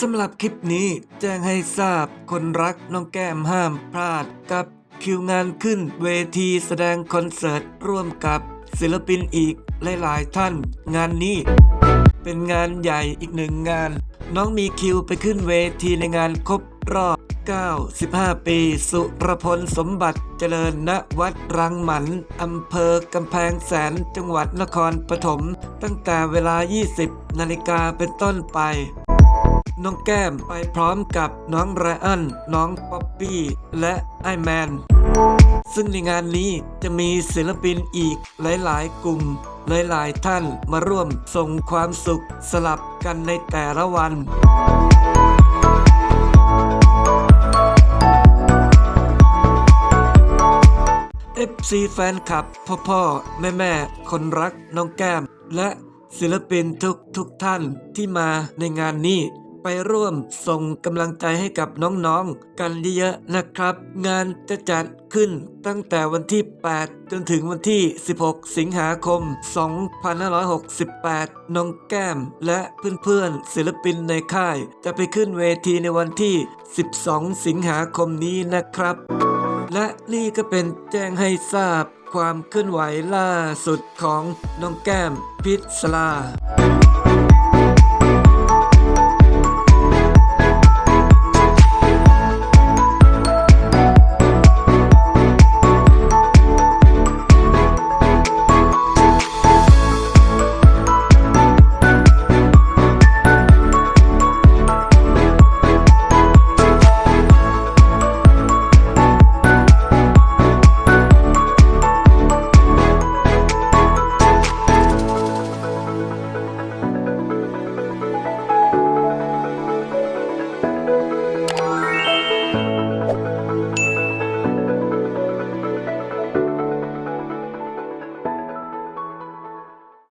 สำหรับคลิปนี้แจ้งให้ทราบคนรักน้องแก้มห้ามพลาดกับคิวงานขึ้นเวทีแสดงคอนเสิร์ตร่วมกับศิลปินอีกหลายๆท่าน งานนี้ เป็นงานใหญ่อีกหนึ่งงาน น้องมีคิวไปขึ้นเวทีในงานครบรอบ 95 ปี สุรพลสมบัติเจริญณวัดรังหมันอำเภอกำแพงแสนจังหวัดนครปฐมตั้งแต่เวลา 20 นาฬิกาเป็นต้นไป น้องแก้มไปพร้อมกับน้องไรอัน น้องป๊อปปี้และไอแมน ซึ่งในงานนี้จะมีศิลปินอีกหลาย ๆ กลุ่มหลาย ๆ ท่านมาร่วมส่งความสุขสลับกันในแต่ละวัน FC แฟนคลับพ่อพ่อแม่แม่คนรักน้องแก้ม และศิลปินทุกทุกท่านที่มาในงานนี้ ไปร่วมส่งกำลังใจให้กับน้องๆ กันเยอะๆนะครับ งานจะจัดขึ้นตั้งแต่วันที่ 8 จนถึงวันที่ 16 สิงหาคม 2568 น้องแก้มและเพื่อนๆ ศิลปินในค่าย จะไปขึ้นเวทีในวันที่ 12 สิงหาคมนี้นะครับ และนี่ก็เป็นแจ้งให้ทราบความเคลื่อนไหวล่าสุดของน้องแก้มพิษลา